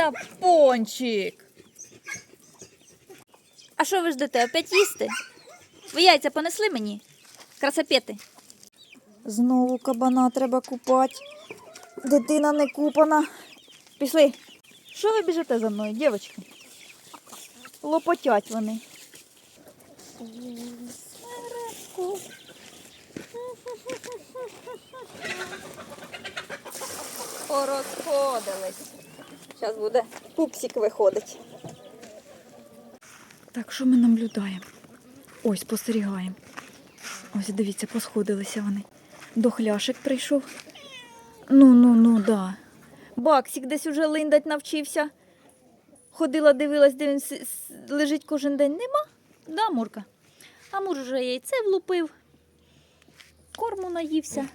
Та пончик. А що ви ждете? Опять їсти? Ви яйця понесли мені? Красапети. Знову кабана треба купати. Дитина не купана. Пішли. Що ви біжите за мною, дівчатки? Лопотять вони. Порозходились. Зараз буде пупсик виходить. Так, що ми наблюдаємо? Ось спостерігаємо. Ось дивіться, посходилися вони. Дохляшик прийшов. Ну, ну, ну, да. Баксик десь уже линдать навчився. Ходила, дивилась, де він лежить кожен день. Нема? Да, Мурка. А Мур вже яйце влупив. Корму наївся.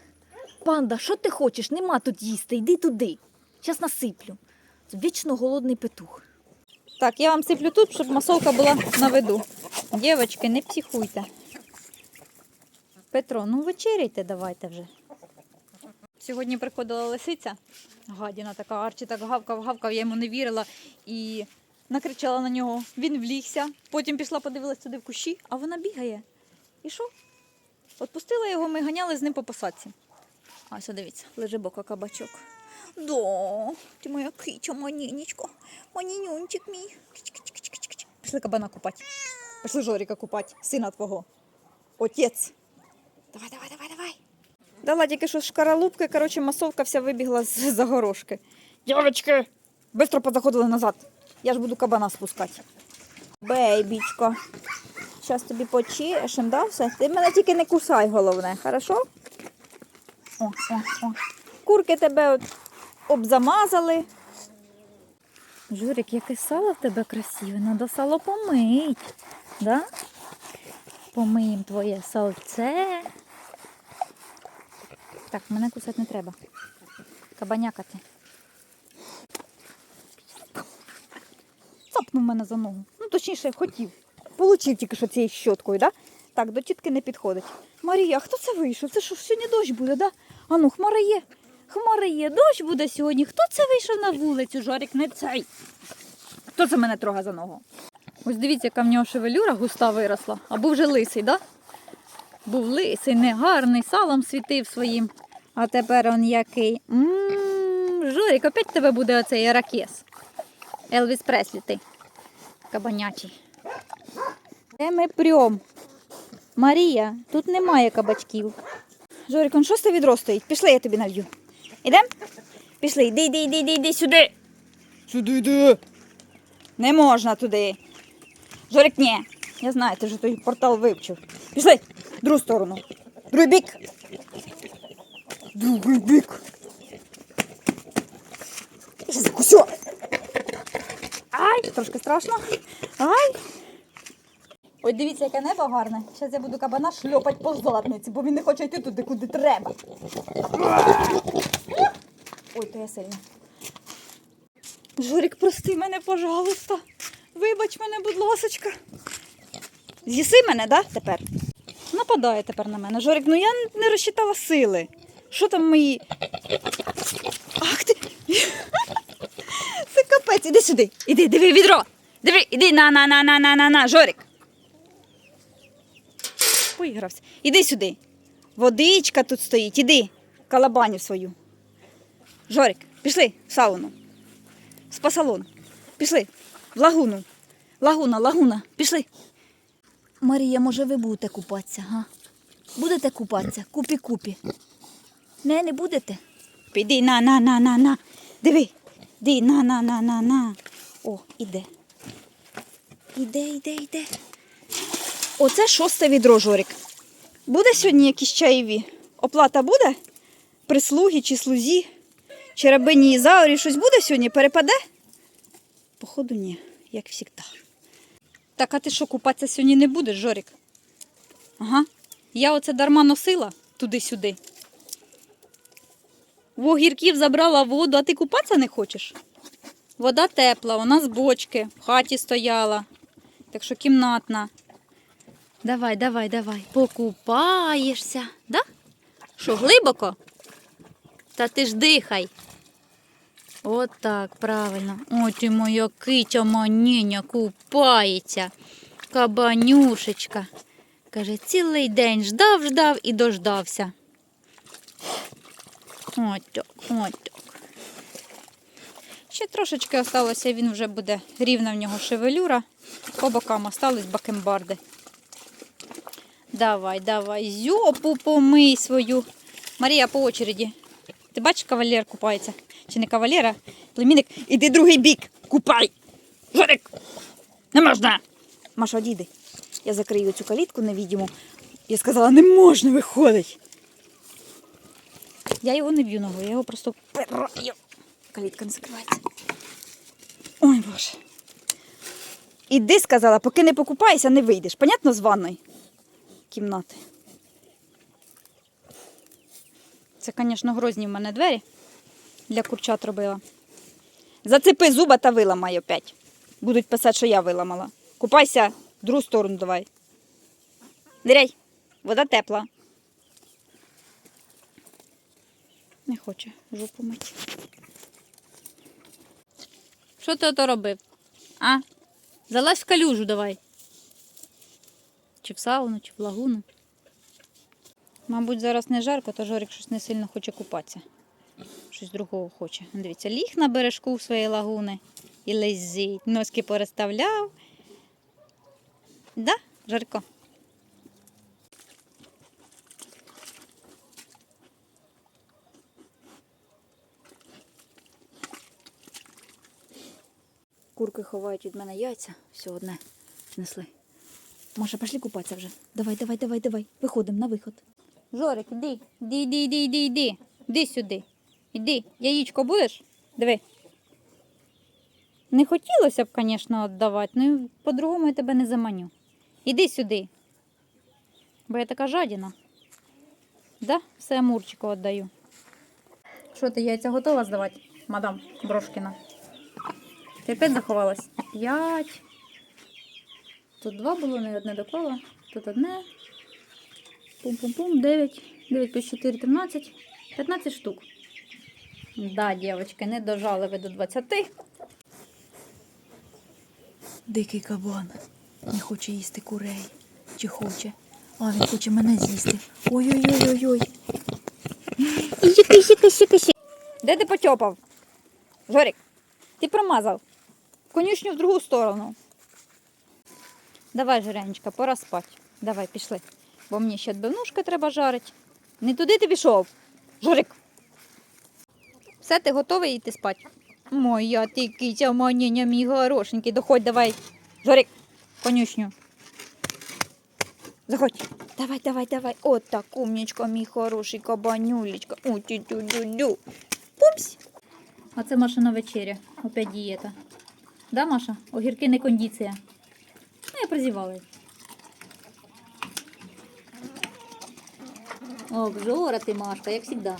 Панда, що ти хочеш? Нема тут їсти. Йди туди. Зараз насиплю. Вічно голодний петух. Так, я вам сиплю тут, щоб масовка була на виду. Дівчатки, не психуйте. Петро, ну вечеряйте давайте вже. Сьогодні приходила лисиця, гадіна така, Арчі так гавкав, гавкав, я йому не вірила і накричала на нього. Він влігся, потім пішла, подивилась туди в кущі, а вона бігає. І що? Отпустила його, ми ганяли з ним по посадці. Ось дивіться, лежи бока кабачок. Да, ти моя кича, манінечко, манінюнчик мій. Пішли кабана купати. Пішли Жоріка купати, сина твого. Отець. Давай, давай, давай, давай. Дала тільки що шкаралупки, коротше, масовка вся вибігла з загорожки. Дівчатки, швидко позаходили назад. Я ж буду кабана спускати. Бейбічко. Зараз тобі почешем, да, все? Ти мене тільки не кусай, головне, хорошо? О, о, о. Курки тебе от обзамазали. Журик, яке сало в тебе красиве, надо сало помить. Да? Помиємо твоє сальце. Так, мене кусати не треба. Кабанякати. Цапнув мене за ногу. Ну, точніше, хотів. Получив тільки що цією щоткою, да? Так, до тітки не підходить. Марія, хто це вийшов? Це що, сьогодні дощ буде, да? А ну, хмара є. Хмара є, дощ буде сьогодні. Хто це вийшов на вулицю? Жорик, не цей. Хто це мене трога за ногу? Ось дивіться, яка в нього шевелюра густа виросла. А був вже лисий, да? Був лисий, негарний, салом світив своїм. А тепер он який. М, Жорик, опять тебе буде оцей ракес. Елвіс Преслі ти. Кабанячий. Де ми прям? Марія, тут немає кабачків. Жорик, он що з те відро стоїть? Пішли, я тобі нав'ю. Ідем? Пішли, йди, йди, йди, йди, йди сюди. Сюди йди. Не можна туди. Жорик, ні. Я знаю, ти вже той портал вивчив. Пішли, в другу сторону. Другий бік. Другий бік. Я закусю. Ай, трошки страшно. Ай. Ой, дивіться, яке небо гарне. Зараз я буду кабана шльопати по задниці, бо він не хоче йти туди, куди треба. Ой, то я сильно. Жорик, прости мене, пожалуйста. Вибач мене, будь ласочка. З'їси мене, да, тепер? Нападає тепер на мене. Жорик, ну я не розчитала сили. Що там мої. Ах ти. Це капець, іди сюди. Іди, диви відро. Диви, іди на на на на на на на Жорик. Поігрався. Іди сюди. Водичка тут стоїть, іди. Калабаню свою. Жорик, пішли в сауну. Спа-салон. Пішли. В лагуну. Лагуна, лагуна. Пішли. Марія, може, ви будете купатися, га? Будете купатися? Купі-купі. Не, не будете? Піди на, на, на, на, на. Диви. Ди, на, на, на, на, на. О, іде. Іде, іде, іде. Оце шосте відро, Жорик. Буде сьогодні якісь чаєві? Оплата буде? Прислуги чи слузі? Чи рабині Ізаурі щось буде сьогодні? Перепаде? Походу, ні, як завжди. Так, а ти що, купатися сьогодні не будеш, Жорик? Ага. Я оце дарма носила туди-сюди. В огірків забрала воду, а ти купатися не хочеш? Вода тепла, вона з бочки, в хаті стояла. Так що кімнатна. Давай, давай, давай. Покупаєшся. Да? Що, глибоко? Та ти ж дихай. От так, правильно. От і моя киця маніня купається. Кабанюшечка. Каже, цілий день ждав, ждав і дождався. От так, от так. Ще трошечки осталося, він вже буде рівна в нього шевелюра. По бокам остались бакенбарди. Давай, давай, зьопу помий свою. Марія по очереді. Ти бачиш, кавалер купається? Чи не кавалер, а племінник? Іди другий бік, купай. Жорик, не можна. Маша, одійди. Я закрию цю калітку невідіму. Я сказала, не можна виходить. Я його не б'ю ногою, я його просто пираю. Калітка не закривається. Ой, Боже. Іди, сказала, поки не покупаєшся, не вийдеш. Понятно, з ванної кімнати. Це, звісно, грозні в мене двері для курчат робила. Зацепи зуба та виламай опять. Будуть писати, що я виламала. Купайся, в другу сторону давай. Диряй, вода тепла. Не хоче жопу мити. Що ти ото робив? А? Залазь в калюжу давай. Чи в сауну, чи в лагуну. Мабуть, зараз не жарко, то Жорик щось не сильно хоче купатися. Щось другого хоче. Дивіться, ліг на бережку своєї лагуни і лезить. Носки переставляв. Да, Жорко? Курки ховають від мене яйця. Все одне несли. Маша, пошли купатися вже. Давай, давай, давай, давай. Виходимо на виход. Жорик, іди, іди, іди, іди, іди, іди. Іди сюди. Іди. Яєчко будеш? Диви. Не хотілося б, звісно, віддавати, ну по-другому я тебе не заманю. Іди сюди. Бо я така жадіна. Да? Все Амурчику віддаю. Що ти яйця готова здавати, мадам Брошкіна? Ти опять заховалась? П'ять. Тут два було, не одне доклала. Тут одне. Пум-пум-пум, 9. 9 плюс 4, 13. 15 штук. Да, дівчатки, не дожали ви до 20. Дикий кабан. Не хоче їсти курей. Чи хоче? А, він хоче мене з'їсти. Ой-ой-ой-ой-ой. Сіки, сіки, сіки, сіки. Де ти потьопав? Жорик, ти промазав. Конюшню в другу сторону. Давай, Жиренечка, пора спати. Давай, пішли. Бо мені ще відбивнушки треба жарити. Не туди ти пішов. Жорик. Все, ти готовий йти спати? Моя ти киця, маніня, мій горошенький. Доходь, давай. Жорик, конюшню. Заходь. Давай, давай, давай. От так, умнічка, мій хороший кабанюлечка. У тю тю тю тю Пумсь. А це Машина вечеря. Опять дієта. Да, Маша? Огірки не кондиція. Я прозівала. Ох, жора ти, Машка, як завжди.